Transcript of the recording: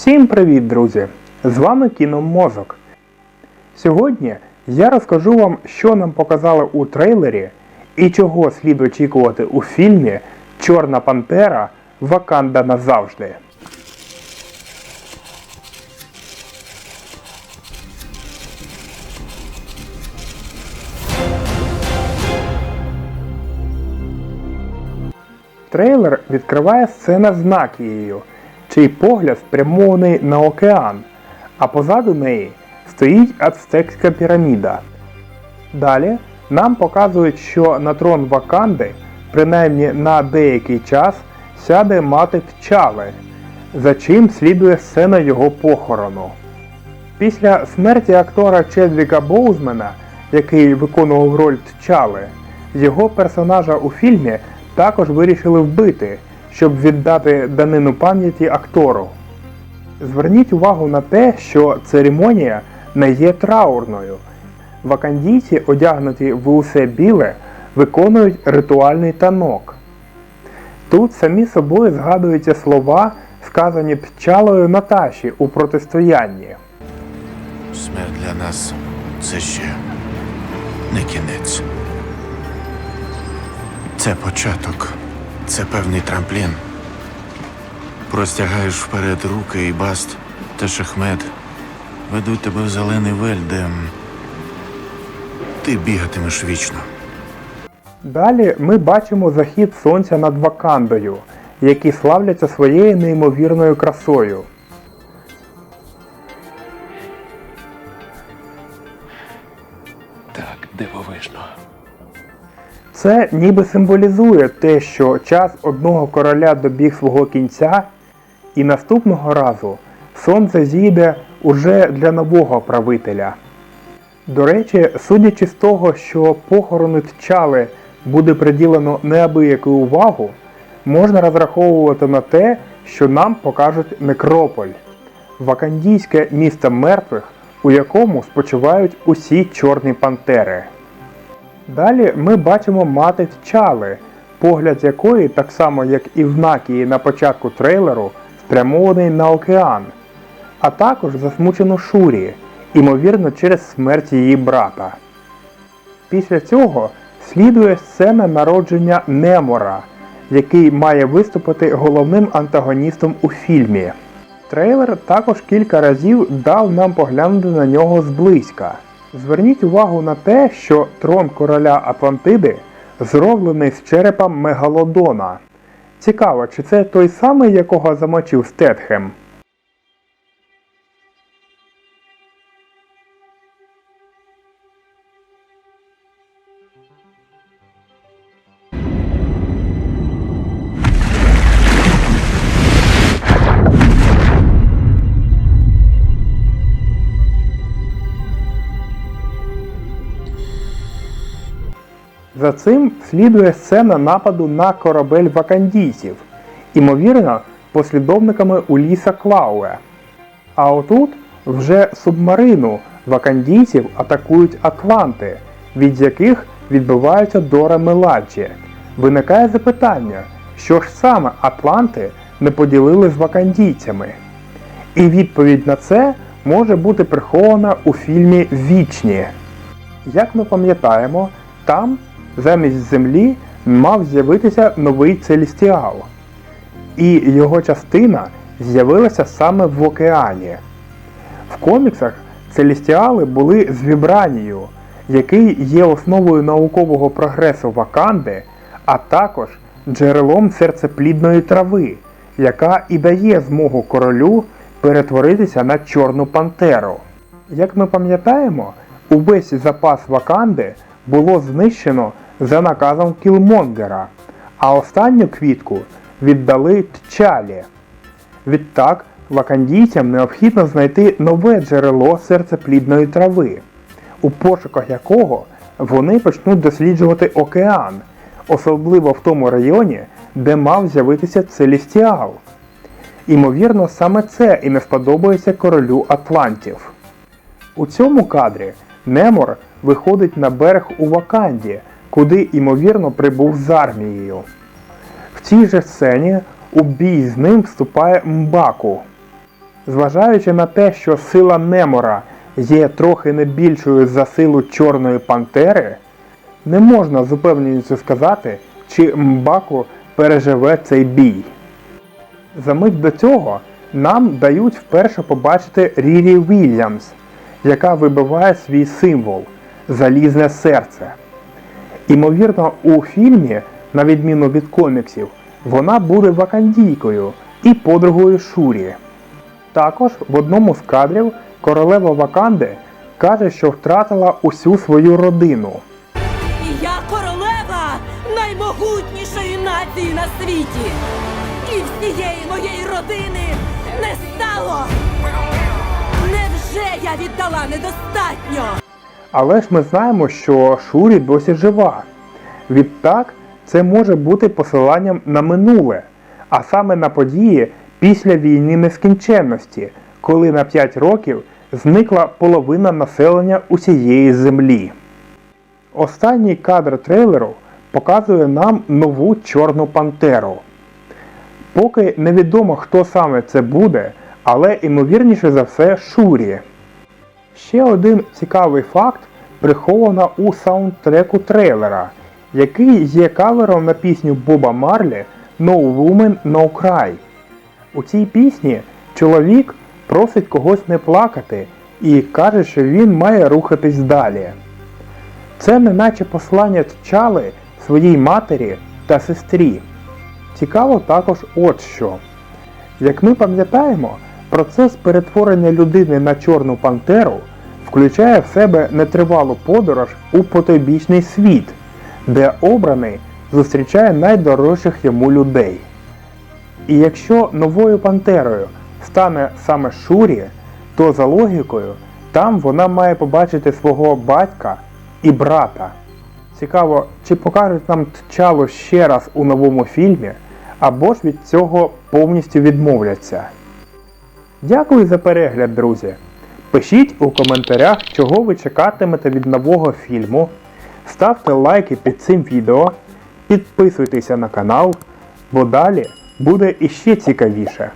Всім привіт, друзі! З вами Кіномозок. Сьогодні я розкажу вам, що нам показали у трейлері і чого слід очікувати у фільмі Чорна Пантера Ваканда назавжди. Трейлер відкриває сцена з Накією, чий погляд спрямований на океан, а позаду неї стоїть ацтекська піраміда. Далі нам показують, що на трон Ваканди, принаймні на деякий час, сяде мати Тчали, за чим слідує сцена його похорону. Після смерті актора Чедвіка Боузмена, який виконував роль Тчали, його персонажа у фільмі також вирішили вбити, щоб віддати данину пам'яті актору. Зверніть увагу на те, що церемонія не є траурною. Вакандійці, одягнуті в усе біле, виконують ритуальний танок. Тут самі собою згадуються слова, сказані Тчалою Наташі у протистоянні. Смерть для нас це ще не кінець. Це початок. Це певний трамплін. Простягаєш вперед руки і баст та шахмет ведуть тебе в зелений вель, де ти бігатимеш вічно. Далі ми бачимо захід сонця над Вакандою, які славляться своєю неймовірною красою. Так, дивовижно. Це ніби символізує те, що час одного короля добіг свого кінця, і наступного разу сонце зійде уже для нового правителя. До речі, судячи з того, що похорону Тчали буде приділено неабияку увагу, можна розраховувати на те, що нам покажуть некрополь вакандійське місто мертвих, у якому спочивають усі чорні пантери. Далі ми бачимо мати Тчали, погляд якої, так само як і в Накії на початку трейлеру, спрямований на океан, а також засмучену Шурі, імовірно через смерть її брата. Після цього слідує сцена народження Немора, який має виступити головним антагоністом у фільмі. Трейлер також кілька разів дав нам поглянути на нього зблизька. Зверніть увагу на те, що трон короля Атлантиди зроблений з черепа Мегалодона. Цікаво, чи це той самий, якого замочив Стетхем? За цим слідує сцена нападу на корабель вакандійців, імовірно, послідовниками Уліса Клауе. А отут вже субмарину вакандійців атакують Атланти, від яких відбиваються Дора Меладжі. Виникає запитання, що ж саме Атланти не поділили з вакандійцями? І відповідь на це може бути прихована у фільмі Вічні. Як ми пам'ятаємо, там замість Землі мав з'явитися новий Целістіал. І його частина з'явилася саме в океані. В коміксах Целістіали були з Вібранією, який є основою наукового прогресу Ваканди, а також джерелом серцеплідної трави, яка і дає змогу королю перетворитися на Чорну Пантеру. Як ми пам'ятаємо, увесь запас Ваканди було знищено за наказом Кілмонгера, а останню квітку віддали Тчалі. Відтак, вакандійцям необхідно знайти нове джерело серцеплідної трави, у пошуках якого вони почнуть досліджувати океан, особливо в тому районі, де мав з'явитися Целістіал. Імовірно, саме це і не сподобається королю Атлантів. У цьому кадрі Немор виходить на берег у Ваканді, куди ймовірно прибув з армією. В цій же сцені у бій з ним вступає Мбаку. Зважаючи на те, що сила Немора є трохи не більшою за силу Чорної Пантери, не можна з упевненістю сказати, чи Мбаку переживе цей бій. За мить до цього нам дають вперше побачити Рірі Вільямс, яка вибиває свій символ залізне серце. Імовірно, у фільмі, на відміну від коміксів, вона буде вакандійкою і подругою Шурі. Також в одному з кадрів королева Ваканди каже, що втратила усю свою родину. Я королева наймогутнішої нації на світі. І всієї моєї родини не стало. Невже я віддала недостатньо? Але ж ми знаємо, що Шурі досі жива. Відтак, це може бути посиланням на минуле, а саме на події після війни нескінченності, коли на 5 років зникла половина населення усієї землі. Останній кадр трейлеру показує нам нову Чорну Пантеру. Поки невідомо, хто саме це буде, але ймовірніше за все Шурі. Ще один цікавий факт приховано у саундтреку трейлера, який є кавером на пісню Боба Марлі No Woman No Cry. У цій пісні чоловік просить когось не плакати і каже, що він має рухатись далі. Це неначе послання Тчали своїй матері та сестрі. Цікаво також от що. Як ми пам'ятаємо, процес перетворення людини на Чорну Пантеру включає в себе нетривалу подорож у потойбічний світ, де обраний зустрічає найдорожчих йому людей. І якщо новою пантерою стане саме Шурі, то за логікою там вона має побачити свого батька і брата. Цікаво, чи покажуть нам Тчалу ще раз у новому фільмі, або ж від цього повністю відмовляться. Дякую за перегляд, друзі. Пишіть у коментарях, чого ви чекатимете від нового фільму. Ставте лайки під цим відео, підписуйтеся на канал, бо далі буде іще цікавіше.